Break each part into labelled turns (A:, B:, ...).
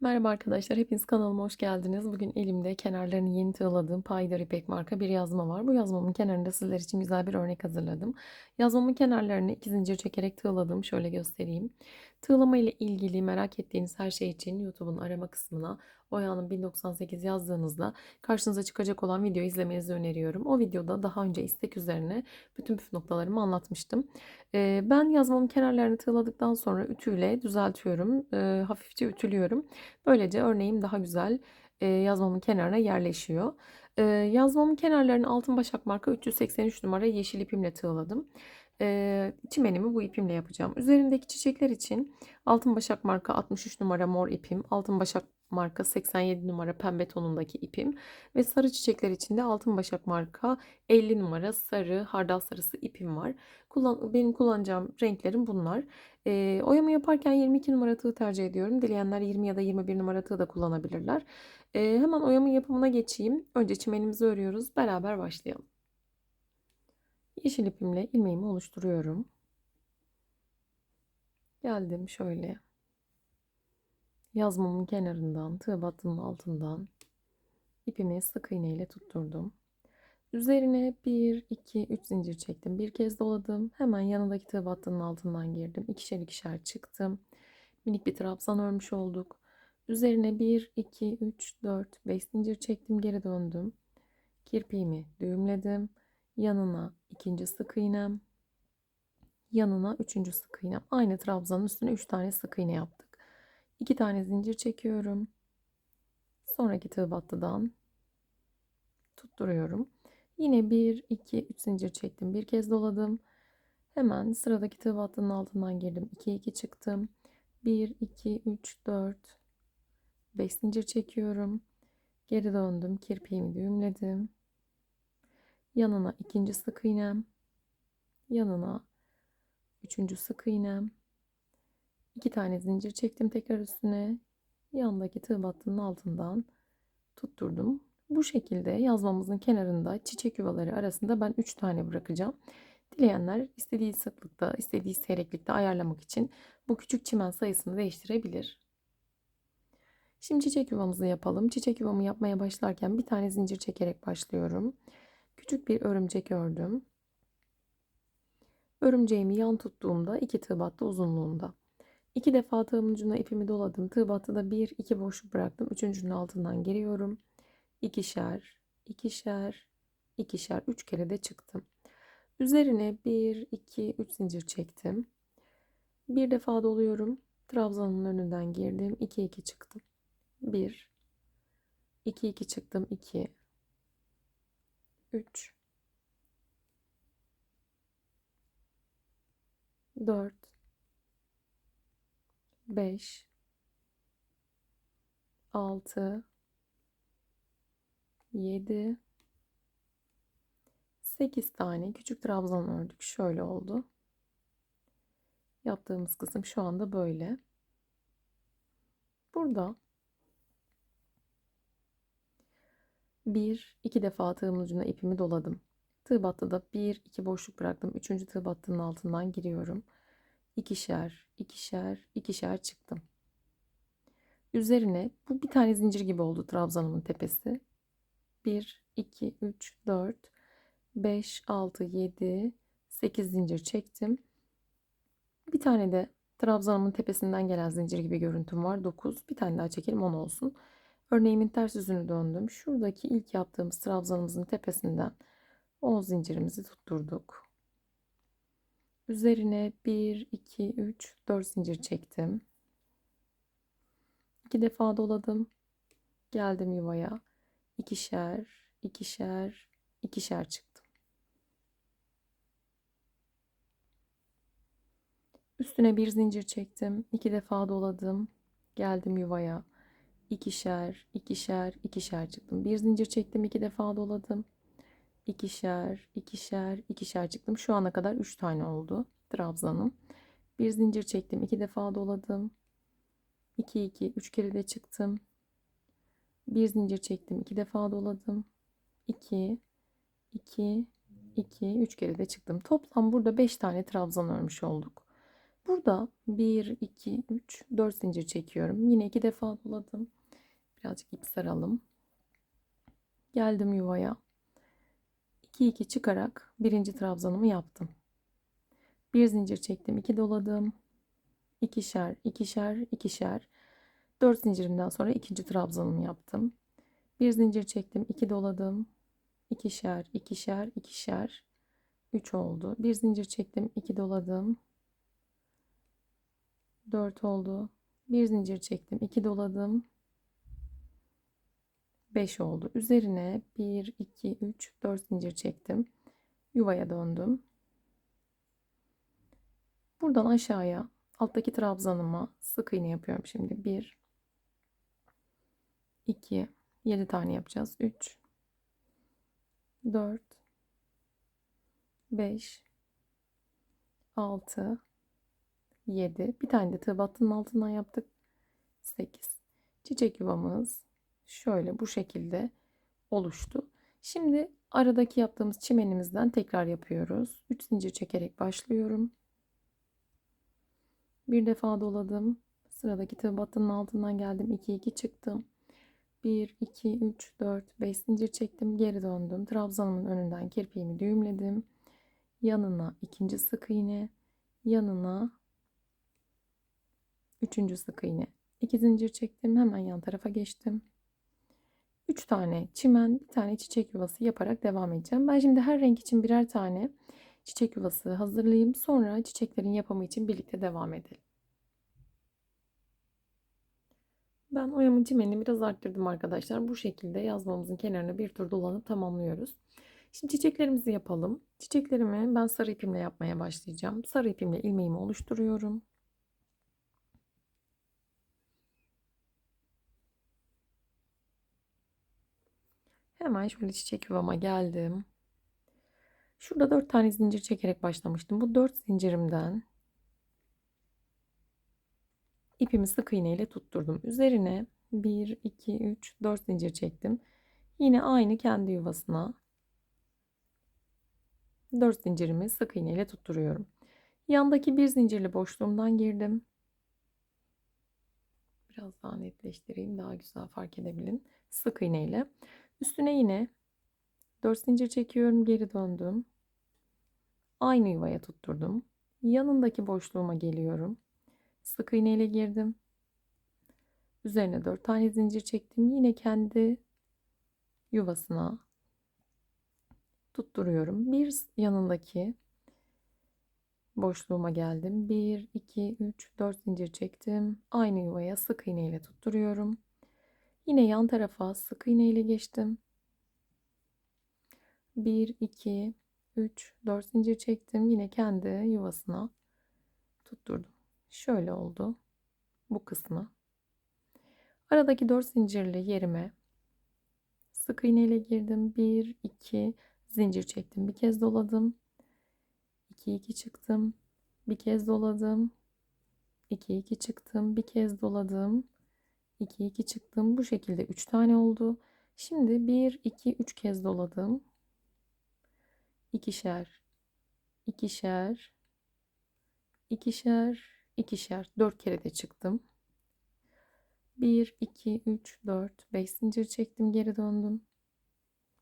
A: Merhaba arkadaşlar, hepiniz kanalıma hoş geldiniz. Bugün elimde kenarlarını yeni tığladığım Paydar İpek marka bir yazma var. Bu yazmamın kenarında sizler için güzel bir örnek hazırladım. Yazmamın kenarlarını iki zincir çekerek tığladım. Şöyle göstereyim. Tığlama ile ilgili merak ettiğiniz her şey için YouTube'un arama kısmına Oya'nın 1098 yazdığınızda karşınıza çıkacak olan videoyu izlemenizi öneriyorum. O videoda daha önce istek üzerine bütün püf noktalarımı anlatmıştım. Ee, Ben yazmamın kenarlarını tığladıktan sonra ütüyle düzeltiyorum. Ee, Hafifçe ütülüyorum. Böylece örneğim daha güzel e, yazmamın kenarına yerleşiyor. E, yazmamın kenarlarını altın başak marka 383 numara yeşil ipimle tığladım. E, çimenimi bu ipimle yapacağım. Üzerindeki çiçekler için altın başak marka 63 numara mor ipim, altın başak marka 87 numara pembe tonundaki ipim ve sarı çiçekler için de altın başak marka 50 numara sarı hardal sarısı ipim var. Kullan, benim kullanacağım renklerim bunlar. E, oyama yaparken 22 numara tığ tercih ediyorum. Dileyenler 20 ya da 21 numara tığ da kullanabilirler. E, hemen oyamın yapımına geçeyim. Önce çimenimizi örüyoruz. Beraber başlayalım. Yeşil ipimle ilmeğimi oluşturuyorum. Geldim şöyle. Yazmamın kenarından, tığ battının altından ipimi sık iğne ile tutturdum. Üzerine 1, 2, 3 zincir çektim. Bir kez doladım. Hemen yanındaki tığ battının altından girdim. İkişer ikişer çıktım. Minik bir trabzan örmüş olduk. Üzerine 1, 2, 3, 4, 5 zincir çektim. Geri döndüm. Kirpiğimi düğümledim. Yanına ikinci sık iğnem. Yanına üçüncü sık iğnem. Aynı trabzanın üstüne 3 tane sık iğne yaptık. 2 tane zincir çekiyorum. Sonraki tığ tutturuyorum. Yine 1, 2, 3 zincir çektim. Bir kez doladım. Hemen sıradaki tığ altından girdim. 2, 2 çıktım. 1, 2, 3, 4, 5 zincir çekiyorum. Geri döndüm. Kirpiğimi düğümledim. Yanına ikinci sık iğnem. Yanına üçüncü sık iğnem. İki tane zincir çektim tekrar üstüne. Yandaki tığ battının altından tutturdum. Bu şekilde yazmamızın kenarında çiçek yuvaları arasında ben 3 tane bırakacağım. Dileyenler istediği sıklıkta, istediği seyreklikte ayarlamak için bu küçük çimen sayısını değiştirebilir. Şimdi çiçek yuvamızı yapalım. Çiçek yuvamı yapmaya başlarken bir tane zincir çekerek başlıyorum. Küçük bir örümcek ördüm. Örümceğimi yan tuttuğumda iki tığ battı uzunluğunda. İki defa tığımın ucuna ipimi doladım. Tığ battıda bir, iki boşluk bıraktım. Üçüncünün altından giriyorum ikişer, ikişer, ikişer, üç kere de çıktım. Üzerine bir, iki, üç zincir çektim. Bir defa doluyorum. Trabzanın önünden girdim. 2 2 çıktım. 1 2 2 çıktım. 2 3 4 5 6 7 8 tane küçük trabzan ördük. Şöyle oldu. Yaptığımız kısım şu anda böyle. Burada bir iki defa tığımın ucuna ipimi doladım. Tığ battıda bir iki boşluk bıraktım. Üçüncü tığ battının altından giriyorum. İkişer, ikişer, ikişer çıktım. Üzerine bu bir tane zincir gibi oldu trabzanımın tepesi. 1, 2, 3, 4, 5, 6, 7, 8 zincir çektim. Bir tane de trabzanımın tepesinden gelen zincir gibi görüntüm var. 9. Bir tane daha çekelim 10 olsun. Örneğimin ters yüzünü döndüm. Şuradaki ilk yaptığımız trabzanımızın tepesinden 10 zincirimizi tutturduk. Üzerine 1, 2, 3, 4 zincir çektim. 2 defa doladım. Geldim yuvaya ikişer, ikişer, ikişer çıktım. Üstüne bir zincir çektim. iki defa doladım. Geldim yuvaya. İkişer, ikişer, ikişer çıktım. Bir zincir çektim. iki defa doladım. İkişer, ikişer, ikişer çıktım. Şu ana kadar üç tane oldu. Trabzanım. Bir zincir çektim. iki defa doladım. 2 2 3 kere de çıktım. Bir zincir çektim. iki defa doladım. 2 2 2 3 kere de çıktım. Toplam burada 5 tane trabzan örmüş olduk. Burada 1, 2, 3, 4 zincir çekiyorum. Yine iki defa doladım. Birazcık ip saralım. Geldim yuvaya. 2 2 çıkarak birinci trabzanımı yaptım. Bir zincir çektim, 2 doladım. İkişer, ikişer, ikişer. 4 zincirimden sonra ikinci trabzanımı yaptım. Bir zincir çektim, 2 doladım. İkişer, ikişer, ikişer. 3 oldu. Bir zincir çektim, 2 doladım. 4 oldu. Bir zincir çektim, 2 doladım. 5 oldu. Üzerine 1, 2, 3, 4 zincir çektim. Yuvaya döndüm. Buradan aşağıya alttaki trabzanıma sık iğne yapıyorum şimdi. 1, 2, 7 tane yapacağız. 3, 4, 5, 6, 7. Bir tane de tığ battının altından yaptık. 8. Çiçek yuvamız şöyle bu şekilde oluştu. Şimdi aradaki yaptığımız çimenimizden tekrar yapıyoruz. 3 zincir çekerek başlıyorum. Bir defa doladım. Sıradaki tığ battının altından geldim. 2 2 çıktım. 1 2 3 4 5 zincir çektim. Geri döndüm. Trabzanımın önünden kirpiğimi düğümledim. Yanına ikinci sık iğne, yanına üçüncü sık iğne. 2 zincir çektim. Hemen yan tarafa geçtim. 3 tane çimen, bir tane çiçek yuvası yaparak devam edeceğim. Ben şimdi her renk için birer tane çiçek yuvası hazırlayayım. Sonra çiçeklerin yapımı için birlikte devam edelim. Ben oyamın çimenini biraz arttırdım arkadaşlar. Bu şekilde yazmamızın kenarına bir tur dolanıp tamamlıyoruz. Şimdi çiçeklerimizi yapalım. Çiçeklerimi ben sarı ipimle yapmaya başlayacağım. Sarı ipimle ilmeğimi oluşturuyorum. Hemen şöyle çiçek yuvama geldim. Şurada 4 tane zincir çekerek başlamıştım. Bu 4 zincirimden ipimi sık iğne ile tutturdum. Üzerine 1, 2, 3, 4 zincir çektim. Yine aynı kendi yuvasına 4 zincirimi sık iğne ile tutturuyorum. Yandaki bir zincirli boşluğumdan girdim. Biraz daha netleştireyim. Daha güzel fark edebilin. Sık iğne ile. Üstüne yine 4 zincir çekiyorum. Geri döndüm. Aynı yuvaya tutturdum. Yanındaki boşluğuma geliyorum. Sık iğne ile girdim. Üzerine 4 tane zincir çektim. Yine kendi yuvasına tutturuyorum. Bir yanındaki boşluğuma geldim. 1, 2, 3, 4 zincir çektim. Aynı yuvaya sık iğne ile tutturuyorum. Yine yan tarafa sık iğne ile geçtim. 1, 2, 3, 4 zincir çektim. Yine kendi yuvasına tutturdum. Şöyle oldu. Bu kısmı. Aradaki 4 zincirli yerime sık iğne ile girdim. 1, 2, zincir çektim. Bir kez doladım. 2, 2 çıktım. Bir kez doladım. 2, 2 çıktım. Bir kez doladım. 2 2 çıktım. Bu şekilde 3 tane oldu. Şimdi 1 2 3 kez doladım. İkişer, ikişer, ikişer, ikişer. 4 kere de çıktım. 1 2 3 4 5 zincir çektim, geri döndüm.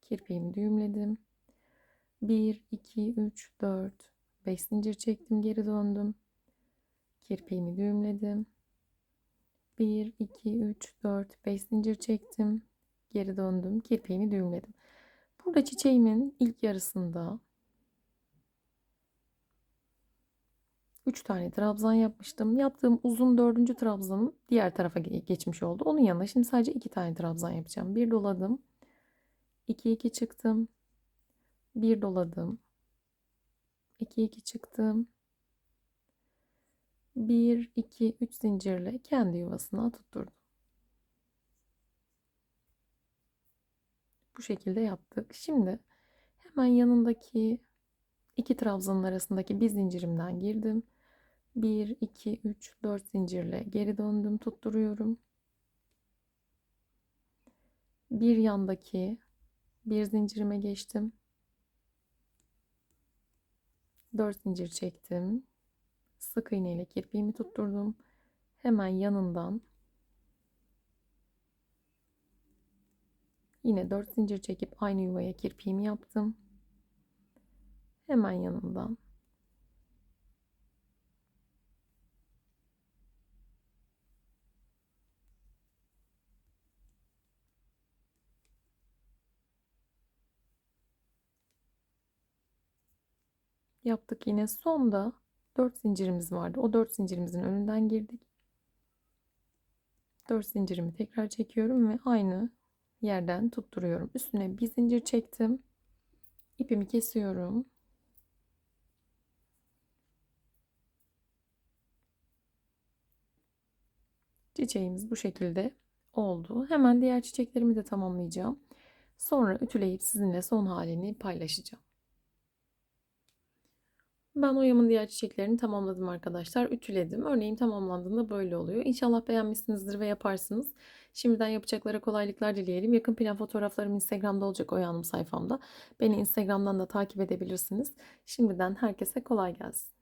A: Kirpiğimi düğümledim. 1 2 3 4 5 zincir çektim, geri döndüm. Kirpiğimi düğümledim. 1, 2, 3, 4, 5 zincir çektim. Geri döndüm. Kirpiğimi düğümledim. Burada çiçeğimin ilk yarısında 3 tane trabzan yapmıştım. Yaptığım uzun dördüncü trabzanım diğer tarafa geçmiş oldu. Onun yanında şimdi sadece 2 tane trabzan yapacağım. Bir doladım. 2 2 çıktım. Bir doladım. 2 2 çıktım. 1, 2, 3 zincirle kendi yuvasına tutturdum. Bu şekilde yaptık. Şimdi hemen yanındaki iki trabzanın arasındaki bir zincirimden girdim. 1, 2, 3, 4 zincirle geri döndüm. Tutturuyorum. Bir yandaki bir zincirime geçtim. 4 zincir çektim sık iğne ile kirpiğimi tutturdum. Hemen yanından yine 4 zincir çekip aynı yuvaya kirpiğimi yaptım. Hemen yanından yaptık yine sonda 4 zincirimiz vardı. O 4 zincirimizin önünden girdik. 4 zincirimi tekrar çekiyorum ve aynı yerden tutturuyorum. Üstüne bir zincir çektim. İpimi kesiyorum. Çiçeğimiz bu şekilde oldu. Hemen diğer çiçeklerimi de tamamlayacağım. Sonra ütüleyip sizinle son halini paylaşacağım. Ben oyamın diğer çiçeklerini tamamladım arkadaşlar. Ütüledim. Örneğin tamamlandığında böyle oluyor. İnşallah beğenmişsinizdir ve yaparsınız. Şimdiden yapacaklara kolaylıklar dileyelim. Yakın plan fotoğraflarım Instagram'da olacak Oya sayfamda. Beni Instagram'dan da takip edebilirsiniz. Şimdiden herkese kolay gelsin.